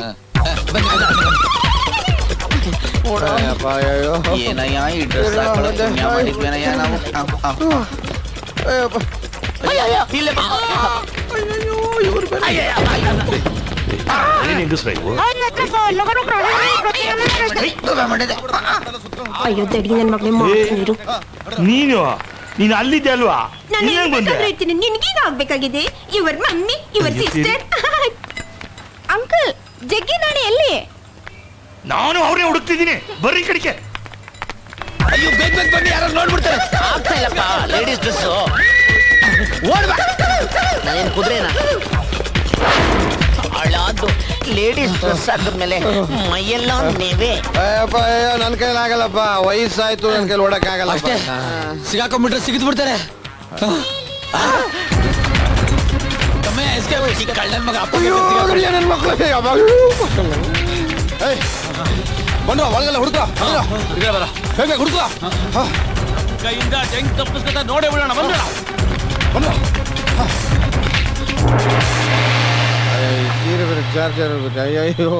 ಏನಯ್ಯ ಈ ಡ್ರೆಸ್ ಹಾಕೊಳ್ಳೋದು? ಪುಣ್ಯ ಮಾಡಿದ್ವೇನಯ್ಯ ನಾವು? ಆ, ಆ, ಅಯ್ಯೋ ದಡಿ ನನ್ ನೀನು ನೀನು ಅಲ್ಲಿದ್ದೆ ಅಲ್ವಾ ನಾನು ಇಲ್ಲೇ ಬಂದೆ ಇರ್ತೀನಿ ನಿನ್ಗೇನು ಆಗ್ಬೇಕಾಗಿದೆ ಇವರ್ ಮಮ್ಮಿ ಇವರ್ ಸಿಸ್ಟರ್ ಅಂಕಲ್ ಜಗ್ಗಿ ನಾಣಿ ಎಲ್ಲಿ ನಾನು ಅವ್ರೇ ಹುಡುಕ್ತಿದ್ದೀನಿ ಬರ್ರಿ ಈ ಕಡೆಗೆ ಅಯ್ಯೋ ಬೇಗ ಬೇಗ ಬನ್ನಿ ಯಾರು ನೋಡ್ಬಿಡ್ತಾರೆ ಆಗ್ತಾ ಇಲ್ಲಪ್ಪ ಲೇಡೀಸ್ ಡ್ರೆಸ್ ಓಡ್ಬಾ ನಾನೇನ್ ಕುದುರೆನಾ? ಹಳಾದ್ದು ಲೇಡೀಸ್ ಡ್ರೆಸ್ ಹಾಕಿದ್ಮೇಲೆ ಮೈಯೆಲ್ಲ ನೆವೆ ಅಯ್ಯಪ್ಪ ಅಯ್ಯೋ ನನ್ ಕೈಲಿ ಆಗಲ್ಲಪ್ಪ. ವಯಸ್ಸಾಯ್ತು ನನ್ನ ಕೈಲಿ ಓಡಕ್ ಆಗಲ್ಲಪ್ಪ. ಅಷ್ಟೇ. ಸಿಗಾಕೊಂಡ್ಬಿಟ್ರೆ ಸಿಗಿದ್ ಬಿಡ್ತಾರೆ ಬಂದ್ರು ಒಳಗೆಲ್ಲ ಹುಡುಕ ಹೇಗೆ ಹುಡುಕ ಕೈಯಿಂದ ಹೆಂಗ್ ತಪ್ಪಿಸ್ಕೊತ ನೋಡೇ ಬಿಡೋಣ ಬಂದ್ರ ಸೀರೆ ಬೇರೆ ಚಾರ್ಜರ್ ಅಯ್ಯಯ್ಯೋ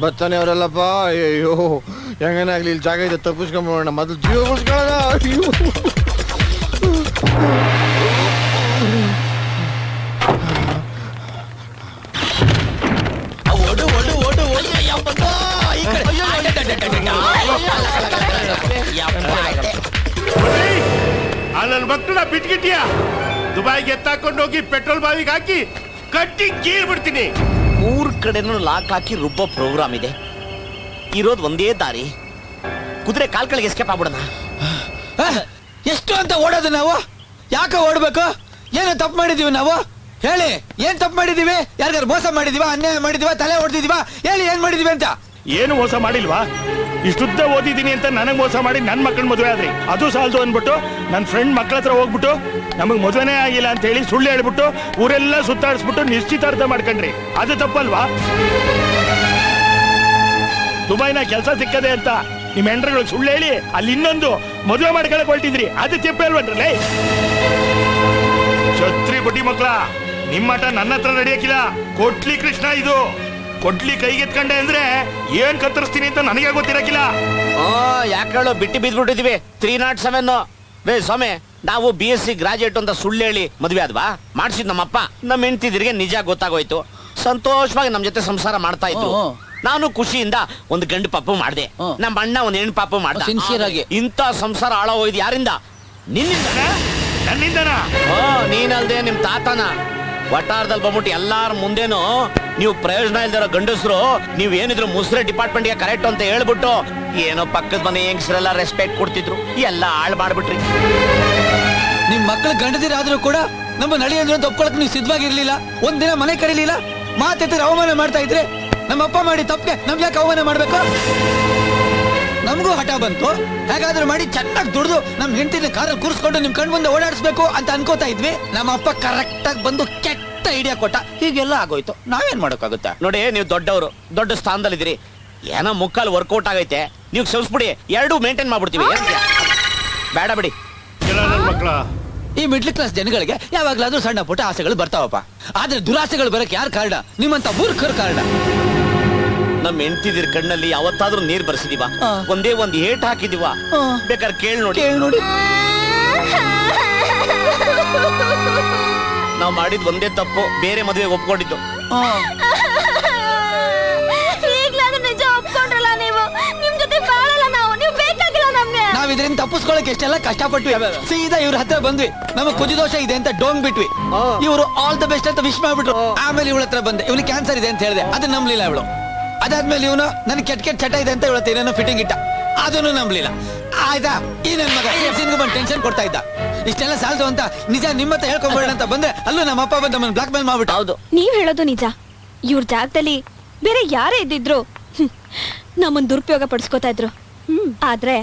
ಬರ್ತಾನೆ ಅವರೆಲ್ಲಪ್ಪ ಅಯ್ಯಯ್ಯೋ ಹೆಂಗನಾಗ್ಲಿ ಇಲ್ಲಿ ಜಾಗ ಇದೆ ತಪ್ಪಿಸ್ಕೊಂಬೋಣ ಮೊದಲು ಜೀವ ಉಳಿಸ್ಕೊಳ್ಳೋಣ ಅಯ್ಯೋ ಓಡು ಓಡು ಓಡು ಓಡು ಯಪ್ಪಾ, ಈ ಕಡೆ. ಆ ನನ್ನ ಮಕ್ಕಳ ಬಿಟ್ಗಿಟ್ಟಿಯ ದುಬೈಗೆ ಎತ್ತಾಕೊಂಡು ಹೋಗಿ ಪೆಟ್ರೋಲ್ ಬಾವಿಗೆ ಹಾಕಿ ಕಟ್ಟಿ ಗೀರ್ ಬಿಡ್ತೀನಿ. ಮೂರ್ ಕಡೆನೂ ಲಾಕ್ ಹಾಕಿ ರುಬ್ಬೋ ಪ್ರೋಗ್ರಾಮ್ ಇದೆ. ಇರೋದು ಒಂದೇ ದಾರಿ. ಕುದುರೆ ಕಾಲ್ ಕಳಿಗೆ ಎಸ್ಕೇಪ್ ಆಗ್ಬಿಡೋಣ ಎಷ್ಟು ಅಂತ ಓಡೋದು ನಾವು? ಯಾಕೆ ಓಡ್ಬೇಕು? ಏನು ತಪ್ಪು ಮಾಡಿದೀವಿ ನಾವು? ಹೇಳಿ ಏನ್ ತಪ್ಪು ಮಾಡಿದೀವಿ? ಯಾರಿಗಾರು ಮೋಸ ಮಾಡಿದೀವ? ಅನ್ಯಾಯ ಮಾಡಿದೀವ? ತಲೆ ಹೊಡೆದಿದೀವ? ಹೇಳಿ ಏನ್ ಮಾಡಿದೀವಿ ಅಂತ? ಏನು ಮೋಸ ಮಾಡಿಲ್ವಾ? ಇಷ್ಟುದ್ದ ಓದಿದ್ದೀನಿ ಅಂತ ನನಗೆ ಮೋಸ ಮಾಡಿ ನನ್ನ ಮಕ್ಕಳ ಮದುವೆ ಆದ್ರಿ. ಅದು ಸಾಲದು ಅಂದ್ಬಿಟ್ಟು ನನ್ನ ಫ್ರೆಂಡ್ ಮಕ್ಕಳ ಹತ್ರ ಹೋಗ್ಬಿಟ್ಟು ನಮಗೆ ಮದುವೆನೇ ಆಗಿಲ್ಲ ಅಂತ ಹೇಳಿ ಸುಳ್ಳು ಹೇಳ್ಬಿಟ್ಟು ಊರೆಲ್ಲ ಸುತ್ತಾಡಿಸ್ಬಿಟ್ಟು ನಿಶ್ಚಿತಾರ್ಥ ಮಾಡ್ಕೊಂಡ್ರಿ. ಅದು ತಪ್ಪಲ್ವಾ? ದುಬೈನ ಕೆಲಸ ಸಿಕ್ಕದೆ ಅಂತ ನಿಮ್ಮ ಹೆಂಡ್ರಗಳಿಗೆ ಸುಳ್ಳು ಹೇಳಿ ಅಲ್ಲಿ ಇನ್ನೊಂದು ಮದುವೆ ಮಾಡ್ಕೊಳಕ್ ಹೊರಟಿದ್ರಿ. ಅದು ತಿಪ್ಪೆ ಅಲ್ವನ್ರಲ್ಲೇ ಛತ್ರಿ ಬಡ್ಡಿ ಮಕ್ಕಳ ನಿಮ್ಮಟ ನನ್ನ ಹತ್ರ ನಡೆಯಕ್ಕಿಲ್ಲ ಕೊಟ್ಲಿ ಕೃಷ್ಣ ಇದು. ಕೊಟ್ಲಿ ಕೈಗೆತ್ಕೊಂಡೆ ಅಂದ್ರೆ ಏನ್ ಕತ್ತರಿಸ್ತೀನಿ ಅಂತ ನನಗೆ ಗೊತ್ತಿರಕಿಲ್ಲ ಯಾಕೆ ಹೇಳೋ ಬಿಟ್ಟು ಬಿದ್ಬಿಟ್ಟಿದೀವಿ? ತ್ರೀ ನಾಟ್ ಸೆವೆನ್ ಬೇ ಸ್ವಾಮಿ ನಾವು ಬಿ ಎಸ್ ಸಿ ಗ್ರಾಜುಯೇಟ್ ಅಂತ ಸುಳ್ಳು ಹೇಳಿ ಮದ್ವೆ ಆದ್ವಾ? ಮಾಡಿಸಿದ್ ನಮ್ಮಪ್ಪ. ನಮ್ಮ ಹೆಂಡತಿದ್ರಿಗೆ ನಿಜ ಗೊತ್ತಾಗೋಯ್ತು. ಸಂತೋಷವಾಗಿ ನಮ್ ಜೊತೆ ಸಂಸಾರ ಮಾಡ್ತಾ ಹ್ಮ್. ನಾನು ಖುಷಿಯಿಂದ ಒಂದು ಗಂಡು ಪಾಪು ಮಾಡಿದೆ. ನಮ್ಮ ಅಣ್ಣ ಒಂದ್ ಹೆಣ್ಣು ಪಾಪು ಮಾಡ್ದೆ. ಸಿನ್ಸಿಯರ್ ಆಗಿ. ಇಂಥ ಸಂಸಾರ ಹಾಳಾಗೋಯ್ದು ಯಾರಿಂದ? ನಿನ್ನಿಂದ ನನ್ನಿಂದನಾ? ಓ ನೀನಲ್ದೆ ನಿಮ್ ತಾತನ. ವಟಾರದಲ್ಲಿ ಬಂದ್ಬಿಟ್ಟು ಎಲ್ಲಾರ ಮುಂದೆನೂ ನೀವು ಪ್ರಯೋಜನ ಇಲ್ದಿರೋ ಗಂಡಸರು, ನೀವ್ ಏನಿದ್ರು ಮುಸ್ರೆ ಡಿಪಾರ್ಟ್ಮೆಂಟ್ಗೆ ಕರೆಕ್ಟ್ ಅಂತ ಹೇಳ್ಬಿಟ್ಟು ಏನೋ ಪಕ್ಕದ ಮನೆ ಹೆಂಗಸರೆಲ್ಲ ರೆಸ್ಪೆಕ್ಟ್ ಕೊಡ್ತಿದ್ರು. ಎಲ್ಲ ಹಾಳು ಮಾಡ್ಬಿಟ್ರಿ. ನಿಮ್ ಮಕ್ಕಳು ಗಂಡದಿರಾದ್ರೂ ಕೂಡ ನಮ್ಮ ನಳಿ ಅಂದ್ರೆ ಒಪ್ಕೊಳಕ್ ನೀವು ಸಿದ್ಧವಾಗಿರ್ಲಿಲ್ಲ. ಒಂದಿನ ಮನೆ ಕರೀಲಿಲ್ಲ. ಮಾತೆತ್ತಿರ ಅವಮಾನ ಮಾಡ್ತಾ ಇದ್ರೆ ನಮ್ಮ ಅಪ್ಪ ಮಾಡಿ ತಪ್ಪಿಗೆ ನಮ್ಗೆ ಯಾಕೆ ಅವಮಾನ ಮಾಡ್ಬೇಕು? ನಮಗೂ ಹಠ ಬಂತು. ಹೇಗಾದ್ರೂ ಮಾಡಿ ಚೆನ್ನಾಗಿ ದುಡ್ದು ನಮ್ ಹೆಂಡತಿನ ಕಾರಲ್ಲಿ ಕೂರಿಸ್ಕೊಂಡು ನಿಮ್ ಕಣ್ ಮುಂದೆ ಓಡಾಡಿಸ್ಬೇಕು ಅಂತ ಅನ್ಕೋತಾ ಇದ್ವಿ. ನಮ್ಮ ಅಪ್ಪ ಕರೆಕ್ಟ್ ಆಗಿ ಬಂದು ಕೆಟ್ಟ ಐಡಿಯಾ ಕೊಟ್ಟ. ಹೀಗೆಲ್ಲ ಆಗೋಯ್ತು. ನಾವೇನ್ ಮಾಡೋಕ್ಕಾಗುತ್ತೆ? ನೋಡಿ ನೀವು ದೊಡ್ಡವರು ದೊಡ್ಡ ಸ್ಥಾನದಲ್ಲಿದ್ದೀರಿ. ಏನೋ ಮುಕ್ಕಾಲು ವರ್ಕೌಟ್ ಆಗೈತೆ. ನೀವು ಕ್ಷಮಿಸ್ಬಿಡಿ ಎರಡೂ ಮೇಂಟೈನ್ ಮಾಡ್ಬಿಡ್ತೀವಿ? ಬೇಡ ಬಿಡಿ. ಮಕ್ಕಳ ಈ ಮಿಡ್ಲ್ ಕ್ಲಾಸ್ ಜನಗಳಿಗೆ ಯಾವಾಗ್ಲಾದ್ರೂ ಸಣ್ಣ ಪುಟ್ಟ ಆಸೆಗಳು ಬರ್ತಾವಪ್ಪ. ಆದ್ರೆ ದುರಾಸೆಗಳು ಬರಕ್ಕೆ ಯಾರು ಕಾರಣ? ನಿಮ್ಮಂತ ಮೂರ್ಖರು ಕಾರಣ. ನಮ್ ಹೆಂಡ್ತಿದಿರ್ ಕಣ್ಣಲ್ಲಿ ಯಾವತ್ತಾದ್ರೂ ನೀರ್ ಬರ್ಸಿದೀವ. ಒಂದೇ ಒಂದ್ ಏಟ್ ಹಾಕಿದೀವ? ಹಾ. ಬೇಕಾದ್ರೆ ಕೇಳ್ ನೋಡಿ. ಕೇಳ್ ನೋಡಿ. ನಾವ್ ಮಾಡಿದ್ ಒಂದೇ ತಪ್ಪು ಬೇರೆ ಮದುವೆ ಒಪ್ಕೊಂಡಿದ್ದು. ಈಗ್ಲಾದ್ರೂ ನಿಜ ಒಪ್ಕೊಂಡ್ರಲ್ಲ ನೀವು? ನಿಮ್ ಜೊತೆ ಬಾಳಲ್ಲ ನಾವು. ನೀವು ಬೇಕಾಗಿಲ್ಲ ನಮ್ಗೆ. ನಾವ್ ಇದರಿಂದ ತಪ್ಪಿಸ್ಕೊಳಕ್ ಎಷ್ಟೆಲ್ಲ ಕಷ್ಟಪಟ್ವಿ. ಸೀದಾ ಇವ್ರ ಹತ್ರ ಬಂದ್ವಿ. ನಮಗ್ ಕುಜಿದೋಷ ಇದೆ ಅಂತ ಡೋಂಗ್ ಬಿಟ್ವಿ. ಇವರು ಆಲ್ ದ ಬೆಸ್ಟ್ ಅಂತ ವಿಶ್ ಮಾಡ್ಬಿಟ್ರು. ಆಮೇಲೆ ಇವಳ ಹತ್ರ ಬಂದೆ. ಇವನಿಗೆ ಕ್ಯಾನ್ಸರ್ ಇದೆ ಅಂತ ಹೇಳಿದೆ. ಅದನ್ನ ನಂಬಲಿಲ್ಲ ಇವಳು. ಅದಾದ್ಮೇಲೆ ಇವನು ನನ್ ಕೆಟ್ಟ ಕೆಟ್ಟ ಚಟ ಇದೆ ಅಂತ ಹೇಳುತ್ತೆ ಏನೇನೋ ಫಿಟ್ಟಿಂಗ್ ಇಟ್ಟ. ಅದನ್ನು ನಂಬಲಿಲ್ಲ. ಆಯ್ತಾ? ಈ ನನ್ ಮಗ ಸಿಂಗ್ ಬಂದು ಟೆನ್ಷನ್ ಕೊಡ್ತಾ ಇದ್ದ. ಇಷ್ಟೆಲ್ಲ ಸಾಲದು ಅಂತ ನಿಜ ನಿಮ್ಮ ಹತ್ರ ಹೇಳ್ಕೊಂಬೇಡ ಅಂತ ಬಂದ್ರೆ ಅಲ್ಲೂ ನಮ್ಮ ಅಪ್ಪ ಬಂದು ನಮ್ಮನ್ನ ಬ್ಲಾಕ್ ಮೇಲ್ ಮಾಡ್ಬಿಟ್ಟು ಹೌದು. ನೀವ್ ಹೇಳೋದು ನಿಜ. ಇವ್ರ ಜಾಗದಲ್ಲಿ ಬೇರೆ ಯಾರೇ ಇದ್ದಿದ್ರು ಹ್ಮ್, ನಮ್ಮನ್ ದುರುಪಯೋಗ ಪಡಿಸ್ಕೋತಾ ಇದ್ರು. ಆದ್ರೆ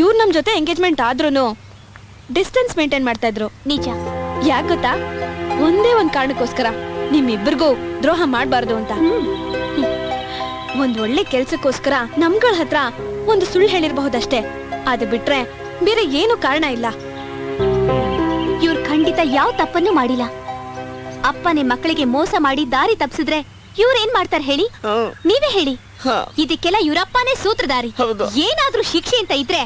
ಇವ್ರು ನಮ್ ಜೊತೆ ಎಂಗೇಜ್ಮೆಂಟ್ ಆದ್ರೂ ಡಿಸ್ಟೆನ್ಸ್ ಮೇಂಟೈನ್ ಮಾಡ್ತಾ ಇದ್ರು. ನಿಜ. ಯಾಕ್ ಗೊತ್ತಾ? ಒಂದೇ ಒಂದ್ ಕಾರಣಕ್ಕೋಸ್ಕರ ನಿಮ್ಮಿಬ್ಬರಿಗೂ ದ್ರೋಹ ಮಾಡಬಾರ್ದು ಅಂತ. ಒಂದ್ ಒಳ್ಳೆ ಕೆಲ್ಸಕ್ಕೋಸ್ಕರ ನಮ್ಗಳ ಹತ್ರ ಒಂದು ಸುಳ್ಳು ಹೇಳಿರ್ಬಹುದಷ್ಟೇ. ಅದು ಬಿಟ್ರೆ ಬೇರೆ ಏನು ಕಾರಣ ಇಲ್ಲ. ಇವ್ರು ಖಂಡಿತ ಯಾವ ತಪ್ಪನ್ನು ಮಾಡಿಲ್ಲ. ಅಪ್ಪನೇ ಮಕ್ಕಳಿಗೆ ಮೋಸ ಮಾಡಿ ದಾರಿ ತಪ್ಸಿದ್ರೆ ಇವ್ರೇನ್ ಮಾಡ್ತಾರೆ ಹೇಳಿ? ನೀವೇ ಹೇಳಿ. ಹಾ. ಇದಕ್ಕೆಲ್ಲ ಇವರಪ್ಪನೇ ಸೂತ್ರಧಾರಿ. ಏನಾದ್ರೂ ಶಿಕ್ಷೆ ಅಂತ ಇದ್ರೆ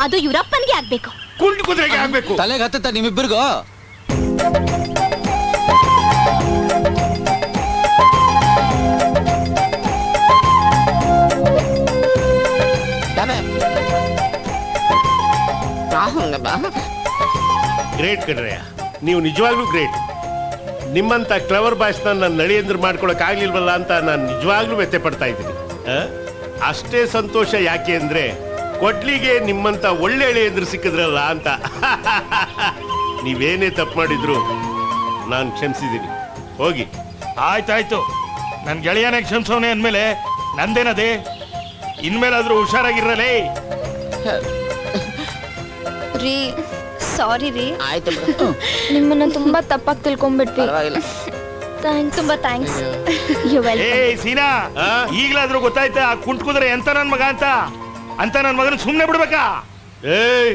ಅದು ಇವರಪ್ಪನ್ಗೆ ಆಗ್ಬೇಕು. ಕುಂಟು ಕುದುರೆಗೆ ಆಗ್ಬೇಕು. ತಲೆಗೆ ಹತ್ತತ್ತ ನಿಮ್ಮಿಬ್ಬರಿಗೂ ಗ್ರೇಟ್ ಕಣ್ರಯ್ಯ. ನೀವು ನಿಜವಾಗ್ಲೂ ಗ್ರೇಟ್ ನಿಮ್ಮಂತ ಕ್ಲವರ್ ಬಾಯ್ಸ್ನ ನನ್ನ ನಳಿಯಂದ್ರ ಮಾಡ್ಕೊಳಕ್ ಆಗ್ಲಿಲ್ವಲ್ಲ ಅಂತ ನಾನು ನಿಜವಾಗ್ಲೂ ವ್ಯಥೆ ಪಡ್ತಾ ಇದ್ದೀನಿ ಅಷ್ಟೇ ಸಂತೋಷ ಯಾಕೆ ಅಂದ್ರೆ ಕೊಡ್ಲಿಗೆ ನಿಮ್ಮಂತ ಒಳ್ಳೆ ಎಳೆಯಂದ್ರೆ ಸಿಕ್ಕಿದ್ರಲ್ಲ ಅಂತ. ನೀವೇನೇ ತಪ್ಪು ಮಾಡಿದ್ರು ನಾನು ಕ್ಷಮಿಸಿದ್ದೀನಿ. ಹೋಗಿ. ಆಯ್ತಾಯ್ತು. ನನ್ ಗೆಳೆಯನ ಕ್ಷಮಿಸೋನೆ ಅಂದ್ಮೇಲೆ ನಂದೇನದೇ? ಇನ್ಮೇಲಾದ್ರೂ ಹುಷಾರಾಗಿರಲೇ ರೀ ಸಾರಿ ರೀ. ಆಯ್ತು ಬಿಡು. ನಿಮ್ಮನ್ನ ತುಂಬಾ ತಪ್ಪಾಗಿ ತಿಳ್ಕೊಂಡ್ಬಿಟ್ವಿ ಪರವಾಗಿಲ್ಲ. ಥ್ಯಾಂಕ್ಸ್ ತುಂಬಾ ಥ್ಯಾಂಕ್ಸ್ ಯು ಏ ಸೀನಾ? ಈಗ್ಲಾದ್ರೂ ಗೊತ್ತಾಯ್ತಾ ಆ ಕುಂಟ್ ಅಂತ ಎಂತ ನನ್ ಮಗ ಅಂತ? ಅಂತ ನನ್ ಮಗನ ಸುಮ್ನೆ ಬಿಡ್ಬೇಕಾ? ಏಯ್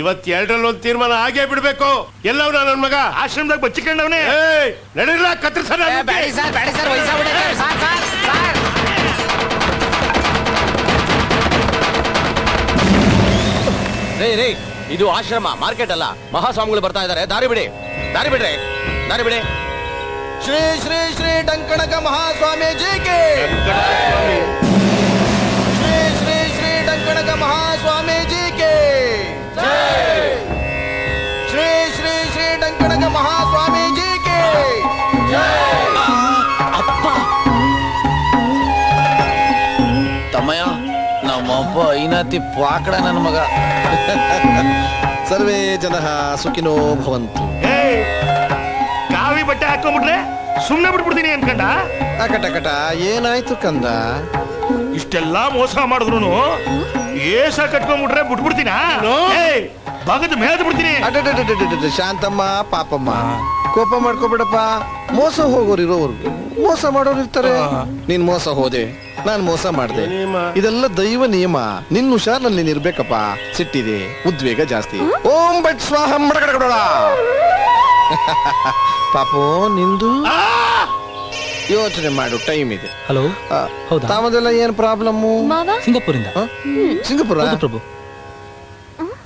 ಇವತ್ ಎರಡರಲ್ಲಿ ಒಂದು ತೀರ್ಮಾನ ಆಗೇ ಬಿಡ್ಬೇಕು. ಎಲ್ಲವನ್ನ ನನ್ನ ಮಗ? ಆಶ್ರಮದಾಗ ಬಚ್ಚಿಕೊಂಡವನೇ. ಏಯ್ ನಡೀರ ಕತ್ತರಿಸೋಣ ಏ, ಬ್ಯಾಡಿ ಸರ್ ಬ್ಯಾಡಿ ಸರ್ ವಯಸ್ಸಾಗ್ಬಿಟ್ಟೈತೆ. ಸಾಕ್, ಸಾಕ್, ಸಾಕ್. ರೇ ರೇ ಇದು ಆಶ್ರಮ ಮಾರ್ಕೆಟ್ ಅಲ್ಲ. ಮಹಾಸ್ವಾಮಿಗಳು ಬರ್ತಾ ಇದ್ದಾರೆ. ದಾರಿ ಬಿಡಿ. ದಾರಿ ಬಿಡ್ರಿ. ದಾರಿ ಬಿಡಿ. ಶ್ರೀ ಶ್ರೀ ಶ್ರೀ ಡಂಕಣಕ ಮಹಾಸ್ವಾಮಿ ಕೆ. ಶ್ರೀ ಶ್ರೀ ಶ್ರೀ ಡಂಕಣಕ ಮಹಾಸ್ವಾಮಿ ಕೆ. ಶ್ರೀ ಶ್ರೀ ಶ್ರೀ ಡಂಕಣಕ ಮಹಾಸ್ವಾಮಿ ಐನಾತಿ ಪಾಕಡ ನನ್ನ ಮಗ. ಸರ್ವೇ ಜನ ಸುಖಿನೋ ಭವಂತು. ಕಾವಿ ಬಟ್ಟೆ ಹಾಕೊಂಡ್ಬಿಟ್ರೆ ಸುಮ್ನೆ ಬಿಟ್ಬಿಡ್ತೀನಿ ಅನ್ಕಂಡ? ಅಕಟಕಟ ಏನಾಯ್ತು ಕಂದ? ಇಷ್ಟೆಲ್ಲ ಮೋಸ ಮಾಡಿದ್ರು ಏಸ ಕಟ್ಕೊಂಡ್ಬಿಟ್ರೆ ಬಿಟ್ಬಿಡ್ತೀನ? ಏಯ್ ಬಗದ್ ಮೇದ್ ಬಿಡ್ತೀನಿ. ಅಡಡಡಡಡಡ, ಶಾಂತಮ್ಮ ಪಾಪಮ್ಮ. ಕೋಪ ಮಾಡ್ಕೋಬೇಡಪ್ಪ. ಮೋಸ ಹೋಗೋರು ಇರೋರು. ಮೋಸ ಮಾಡೋರು ಇರ್ತಾರೆ. ನೀನ್ ಮೋಸ ಹೋದೆ ನಾನ್ ಮೋಸ ಮಾಡಿದೆ. ಇದೆಲ್ಲ ದೈವ ನಿಯಮ. ನಿನ್ನ ಹುಷಾರ್ನಲ್ಲಿ ನೀನ್ ಇರ್ಬೇಕಪ್ಪ. ಸಿಟ್ಟಿದೆ ಉದ್ವೇಗ ಜಾಸ್ತಿ. ಓಂ ಬಟ್ ಸ್ವಾಹಂ ಬಡಗಡಗಡ ಪಾಪೋ ನಿಂದು? ಯೋಚನೆ ಮಾಡು ಟೈಮ್ ಇದೆ. ಹಲೋ? ತಾವದೆಲ್ಲ ಹೌದಾ? ತಾಮದೆಲ್ಲ ಏನ್ ಪ್ರಾಬ್ಲಮ್ ಸಿಂಗಾಪುರ್ ಸಿಂಗಾಪುರಿಂದ ಸಿಂಗಪುರ? ಪ್ರಭು.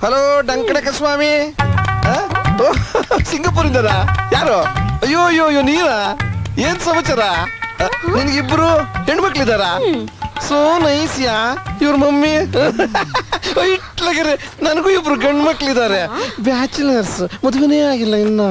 ಹಲೋ ಡಂಕಡಕ ಸ್ವಾಮಿ. ಓ, ಯಾರು? ಅಯ್ಯೋ ಅಯ್ಯೋ ಅಯ್ಯೋ ನೀನ? ಏನ್ ಸಮಾಚಾರ? ನಿನ್ಗೆ ನಿನ್ಗಿಬ್ರು ಹೆಣ್ಮಕ್ಳಿದಾರ? So nice yeah? ಇವ್ರ ಮಮ್ಮಿ? ಇಟ್ಲಾಗಿರಿ ನನಗೂ ಇಬ್ರು ಗಂಡ್ ಮಕ್ಳಿದಾರೆ ಬ್ಯಾಚುಲರ್ಸ್ ಮದುವೆನೇ ಆಗಿಲ್ಲ ಇನ್ನ.